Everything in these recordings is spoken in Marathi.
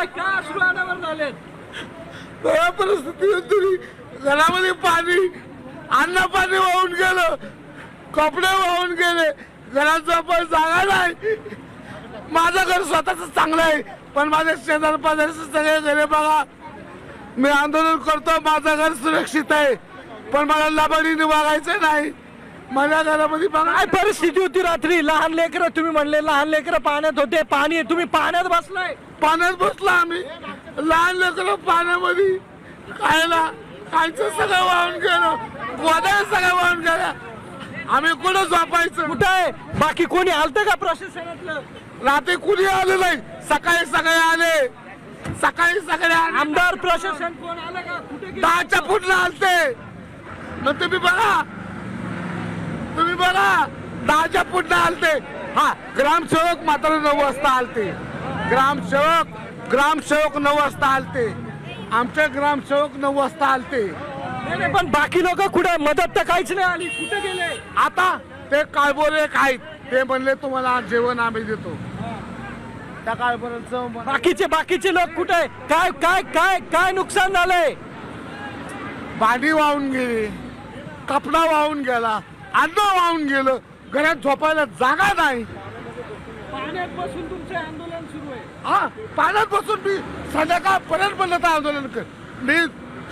काय काय अश्रू अनावर झालेत घरामध्ये पाणी अन्न पाणी वाहून गेलं. कपडे वाहून गेले. घरात पण जागा नाही. माझं घर स्वतःच चांगलं आहे पण माझ्या शेजार पाजारचे सगळे घरे बघा. मी आंदोलन करतो माझं घर सुरक्षित आहे पण मला लबाडीने वागायचं नाही. माझ्या घरामध्ये काय परिस्थिती होती रात्री? लहान लेकरं तुम्ही म्हणले लहान लेकरं पाण्यात होते. पाणी. तुम्ही पाण्यात बसलाय. पाण्यात बसलो आम्ही. लहान लेकरं पाण्यामध्ये खायला खायचं सगळं वाहून गेलं. गोदाय सगळं वाहून गेलं आम्ही कुठं झोपायचं? कुठं आहे? बाकी कोणी आलतं का प्रशासनातलं? रात्री कुणी आलं नाही? सकाळी सगळे आले. सकाळी सगळे आले. आमदार प्रशासन कोण आलं का? कुठे गेले? दहाच्या फुटला आलते. मग तुम्ही बघा तुम्ही बघा दहाच्या फुटला आलते. हा ग्रामसेवक मात्र नऊ वाजता आलते. ग्रामसेवक ग्रामसेवक नऊ वाजता आलते. आमचे ग्रामसेवक नऊ वाजता आलते. पण बाकी लोक कुठे? मदत तर काहीच नाही आली. कुठे गेले? आता ते काळबोरे आहेत. ते म्हणले तुम्हाला जेवण आम्ही देतो. त्या काळबोऱ्यांचं बाकीचे बाकीचे लोक कुठे? काय काय काय काय नुकसान झालंय? भांडी वाहून गेली. कपडा वाहून गेला. अन्न वाहून गेलं. घरात झोपायला जागा नाही. पाण्यात बसून तुमचे आंदोलन सुरू आहे. हा पाण्यात बसून मी संध्याकाळपर्यंत आंदोलन कर. मी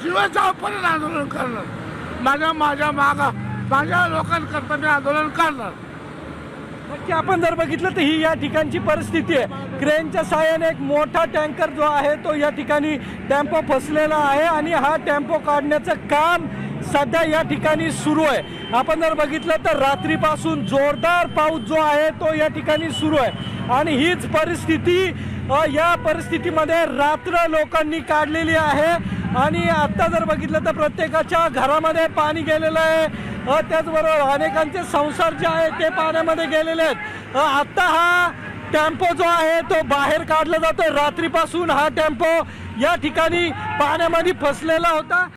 जीवाच्यापर्यंत आंदोलन करणार. माझ्या माझ्या मागा माझ्या लोकांकरता मी आंदोलन करणार. नक्की आपण जर बघितलं तर ही या ठिकाणची परिस्थिती आहे. क्रेनच्या साहाय्याने एक मोठा टँकर जो आहे तो या ठिकाणी टेम्पो फसलेला आहे आणि हा टेम्पो काढण्याचं काम सध्या या ठिकाणी सुरू आहे. आपण जर बघितलं तर रात्रीपासून जोरदार पाऊस जो आहे तो या ठिकाणी सुरू आहे. आणि हीच परिस्थिती या परिस्थितीमध्ये रात्र लोकांनी काढलेली आहे. आणि आत्ता जर बघितलं तर प्रत्येकाच्या घरामध्ये पाणी गेलेलं आहे. त्याचबरोबर अनेकांचे संसार जे आहे ते पाण्यामध्ये गेलेले आहेत. आत्ता हा टेम्पो जो आहे तो बाहेर काढला जातो रात्रीपासून हा टेम्पो या ठिकाणी पाण्यामध्ये फसलेला होता.